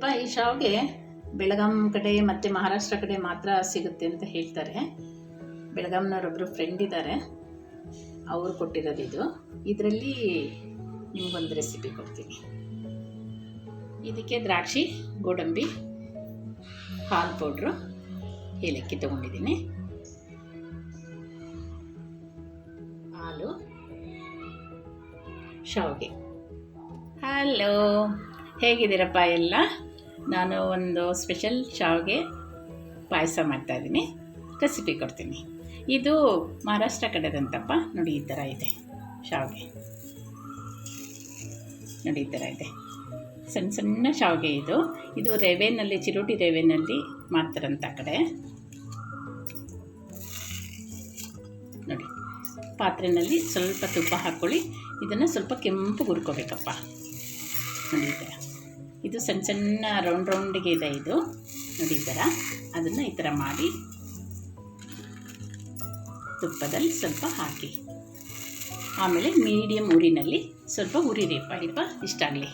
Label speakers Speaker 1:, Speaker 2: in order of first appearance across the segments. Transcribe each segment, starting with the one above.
Speaker 1: ನೋಡಿಪ್ಪ ಈ ಶಾವ್ಗೆ ಬೆಳಗಾಂ ಕಡೆ ಮತ್ತು ಮಹಾರಾಷ್ಟ್ರ ಕಡೆ ಮಾತ್ರ ಸಿಗುತ್ತೆ ಅಂತ ಹೇಳ್ತಾರೆ. ಬೆಳಗಾಂನವರೊಬ್ಬರು ಫ್ರೆಂಡ್ ಇದ್ದಾರೆ ಅವರು ಕೊಟ್ಟಿರೋದು ಇದು. ಇದರಲ್ಲಿ ನಿಮಗೊಂದು ರೆಸಿಪಿ ಕೊಡ್ತೀನಿ. ಇದಕ್ಕೆ ದ್ರಾಕ್ಷಿ, ಗೋಡಂಬಿ, ಹಾಲು ಪೌಡ್ರು ಏಲಕ್ಕಿ ತೊಗೊಂಡಿದ್ದೀನಿ. ಹಾಲು, ಶಾವಿಗೆ. ಹಲೋ ಹೇಗಿದ್ದೀರಪ್ಪ ಎಲ್ಲ? ನಾನು ಒಂದು ಸ್ಪೆಷಲ್ ಶಾವಿಗೆ ಪಾಯಸ ಮಾಡ್ತಾಯಿದ್ದೀನಿ ರೆಸಿಪಿ ಕೊಡ್ತೀನಿ. ಇದು ಮಹಾರಾಷ್ಟ್ರ ಕಡೆದಂತಪ್ಪ, ನೋಡಿ ಈ ಥರ ಇದೆ ಶಾವಿಗೆ ನೋಡಿ ಈ ಥರ ಇದೆ. ಸಣ್ಣ ಸಣ್ಣ ಶಾವಿಗೆ ಇದು. ಇದು ರವೆನಲ್ಲಿ ಚಿರೋಟಿ ರವೆನಲ್ಲಿ ಮಾಡ್ತಾರಂತ ಕಡೆ. ನೋಡಿ ಪಾತ್ರೆಯಲ್ಲಿ ಸ್ವಲ್ಪ ತುಪ್ಪ ಹಾಕ್ಕೊಳ್ಳಿ. ಇದನ್ನು ಸ್ವಲ್ಪ ಕೆಂಪು ಹುರ್ಕೋಬೇಕಪ್ಪ. ನೋಡಿ ಈ ಥರ. ಇದು ಸಣ್ಣ ಸಣ್ಣ ರೌಂಡ್ ರೌಂಡಿಗೆ ಇದೆ ಇದು. ನೋಡಿ ಈ ಥರ ಅದನ್ನು ಈ ಥರ ಮಾಡಿ ತುಪ್ಪದಲ್ಲಿ ಸ್ವಲ್ಪ ಹಾಕಿ. ಆಮೇಲೆ ಮೀಡಿಯಮ್ ಉರಿನಲ್ಲಿ ಸ್ವಲ್ಪ ಉರಿರಿಪ್ಪ ಇಷ್ಟ ಆಗಲಿ.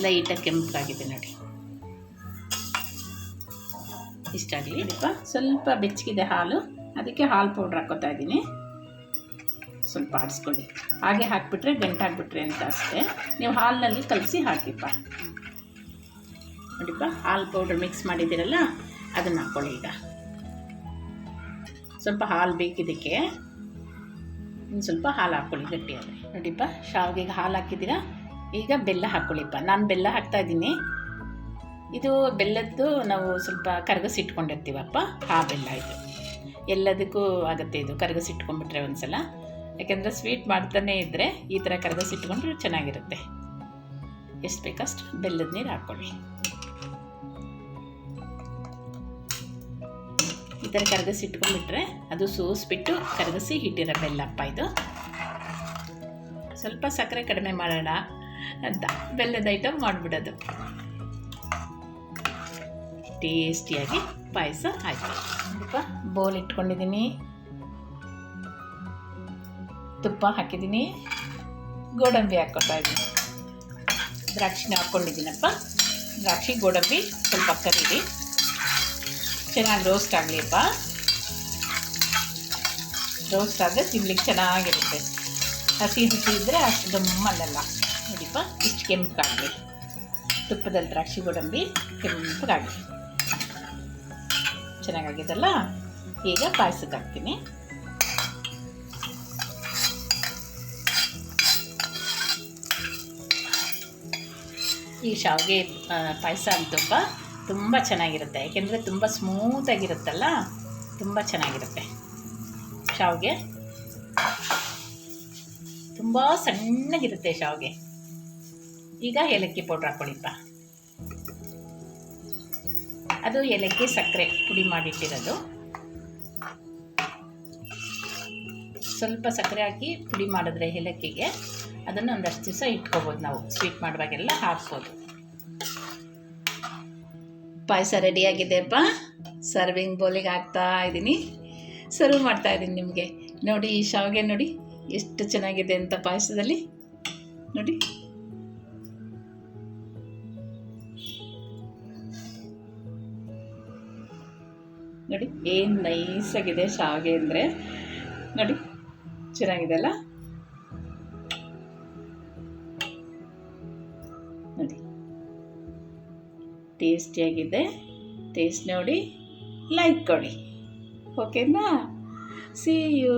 Speaker 1: ಲೈಟಾಗಿ ಕೆಂಪಾಗಿದೆ ನೋಡಿ. ಇಷ್ಟ ಆಗಲಿ ಇಪ್ಪ ಸ್ವಲ್ಪ ಬೆಚ್ಚಗಿದೆ ಹಾಲು. ಅದಕ್ಕೆ ಹಾಲು ಪೌಡ್ರ್ ಹಾಕೋತಾ ಇದ್ದೀನಿ. ಸ್ವಲ್ಪ ಆಡಿಸ್ಕೊಳ್ಳಿ ಹಾಗೆ ಹಾಕಿಬಿಟ್ರೆ ಗಂಟಾಗ್ಬಿಟ್ರೆ ಅಂತ ಅಷ್ಟೇ. ನೀವು ಹಾಲಿನಲ್ಲಿ ಕಲಸಿ ಹಾಕಿಪ್ಪ. ನೋಡಿಪ್ಪ, ಹಾಲು ಪೌಡರ್ ಮಿಕ್ಸ್ ಮಾಡಿದ್ದೀರಲ್ಲ, ಅದನ್ನು ಹಾಕ್ಕೊಳ್ಳಿ ಈಗ. ಸ್ವಲ್ಪ ಹಾಲು ಬೇಕಿದ್ದಕ್ಕೆ ಇನ್ನು ಸ್ವಲ್ಪ ಹಾಲು ಹಾಕ್ಕೊಳ್ಳಿ ಗಟ್ಟಿಯಾಗಿ. ನೋಡಿಪ್ಪ ಶಾವಿಗೆಗೆ ಹಾಲು ಹಾಕಿದ್ದೀರಾ? ಈಗ ಬೆಲ್ಲ ಹಾಕ್ಕೊಳ್ಳಿಪ್ಪ. ನಾನು ಬೆಲ್ಲ ಹಾಕ್ತಾ ಇದ್ದೀನಿ. ಇದು ಬೆಲ್ಲದ್ದು ನಾವು ಸ್ವಲ್ಪ ಕರಗಸಿಟ್ಕೊಂಡಿರ್ತೀವಪ್ಪ ಆ ಬೆಲ್ಲ ಇದು. ಎಲ್ಲದಕ್ಕೂ ಆಗುತ್ತೆ ಇದು ಕರಗಸಿಟ್ಕೊಂಡ್ಬಿಟ್ರೆ ಒಂದು ಸಲ ಯಾಕೆಂದರೆ ಸ್ವೀಟ್ ಮಾಡ್ತಾನೆ ಇದ್ದರೆ ಈ ಥರ ಕರಗಸಿಟ್ಕೊಂಡ್ರೆ ಚೆನ್ನಾಗಿರುತ್ತೆ. ಎಷ್ಟು ಬೇಕಷ್ಟು ಬೆಲ್ಲದ ನೀರು ಹಾಕ್ಕೊಳ್ಳಿ ಈ ಥರ ಕರಗಸಿ ಇಟ್ಕೊಂಡ್ಬಿಟ್ರೆ ಅದು ಸೋಸ್ಬಿಟ್ಟು ಕರಗಸಿ ಹಿಟ್ಟಿರೋ ಬೆಲ್ಲಪ್ಪ ಇದು. ಸ್ವಲ್ಪ ಸಕ್ಕರೆ ಕಡಿಮೆ ಮಾಡೋಣ ಅಂತ ಬೆಲ್ಲದ ಐಟಮ್ ಮಾಡಿಬಿಡೋದು. ಟೇಸ್ಟಿಯಾಗಿ ಪಾಯಸ ಆಯಿತು. ಸ್ವಲ್ಪ ಬೌಲ್ ಇಟ್ಕೊಂಡಿದ್ದೀನಿ. ತುಪ್ಪ ಹಾಕಿದ್ದೀನಿ. ಗೋಡಂಬಿ ಹಾಕ್ಕೊಳ್ತಾ ಇದ್ದೀನಿ. ದ್ರಾಕ್ಷಿನ ಹಾಕ್ಕೊಂಡಿದ್ದೀನಪ್ಪ. ದ್ರಾಕ್ಷಿ, ಗೋಡಂಬಿ ಸ್ವಲ್ಪ ಕರೀರಿ. ಚೆನ್ನಾಗಿ ರೋಸ್ಟ್ ಆಗಲಿಪ್ಪ ರೋಸ್ಟ್ ಆದರೆ ತಿನ್ಲಿಕ್ಕೆ ಚೆನ್ನಾಗಿರುತ್ತೆ. ಹಸಿ ಹಸಿ ಇದ್ದರೆ ಅಷ್ಟು ದಮ್ಮಲ್ಲಲ್ಲ ನೋಡಿಪ್ಪ, ಇಷ್ಟು ಕೆಂಪಗಾಗಲಿ ತುಪ್ಪದಲ್ಲಿ ದ್ರಾಕ್ಷಿ, ಗೋಡಂಬಿ ಕೆಂಪಗಾಗಲಿ ಚೆನ್ನಾಗಾಗಿದಲ್ಲ ಈಗ ಪಾಯಸಕ್ಕೆ ಹಾಕ್ತೀನಿ. ಈ ಶಾವಿಗೆ ಪಾಯಸ ಅಂತಪ್ಪ ತುಂಬ ಚೆನ್ನಾಗಿರುತ್ತೆ. ಯಾಕೆಂದರೆ ತುಂಬ ಸ್ಮೂತಾಗಿರುತ್ತಲ್ಲ ತುಂಬ ಚೆನ್ನಾಗಿರುತ್ತೆ ಶಾವಿಗೆ. ತುಂಬ ಸಣ್ಣಗಿರುತ್ತೆ ಶಾವಿಗೆ. ಈಗ ಏಲಕ್ಕಿ ಪೌಡ್ರ್ ಹಾಕ್ಕೊಳ್ಳಿಪ್ಪ ಅದು ಏಲಕ್ಕಿ ಸಕ್ಕರೆ ಪುಡಿ ಮಾಡಿಟ್ಟಿರೋದು. ಸ್ವಲ್ಪ ಸಕ್ಕರೆ ಹಾಕಿ ಪುಡಿ ಮಾಡಿದ್ರೆ ಏಲಕ್ಕಿಗೆ. ಅದನ್ನು ಒಂದಷ್ಟು ದಿವಸ ಇಟ್ಕೋಬೋದು ನಾವು ಸ್ವೀಟ್ ಮಾಡುವಾಗೆಲ್ಲ ಹಾಕ್ಬೋದು ಪಾಯಸ ರೆಡಿಯಾಗಿದೆಯಪ್ಪ ಸರ್ವಿಂಗ್ ಬೌಲಿಗೆ ಹಾಕ್ತಾ ಇದ್ದೀನಿ. ಸರ್ವ್ ಮಾಡ್ತಾ ಇದ್ದೀನಿ ನಿಮಗೆ. ನೋಡಿ, ಈ ಶಾವಿಗೆ ನೋಡಿ, ಎಷ್ಟು ಚೆನ್ನಾಗಿದೆ ಅಂತ ಪಾಯಸದಲ್ಲಿ. ನೋಡಿ. ನೋಡಿ, ಏನು ನೈಸಾಗಿದೆ ಶಾವಿಗೆ ಅಂದರೆ. ನೋಡಿ, ಚೆನ್ನಾಗಿದೆ ಅಲ್ಲ? ನೋಡಿ. ಟೇಸ್ಟಿಯಾಗಿದೆ ಟೇಸ್ಟ್ ನೋಡಿ. ಲೈಕ್ ಕೊಡಿ. ಓಕೆನಾ ಸಿ ಯು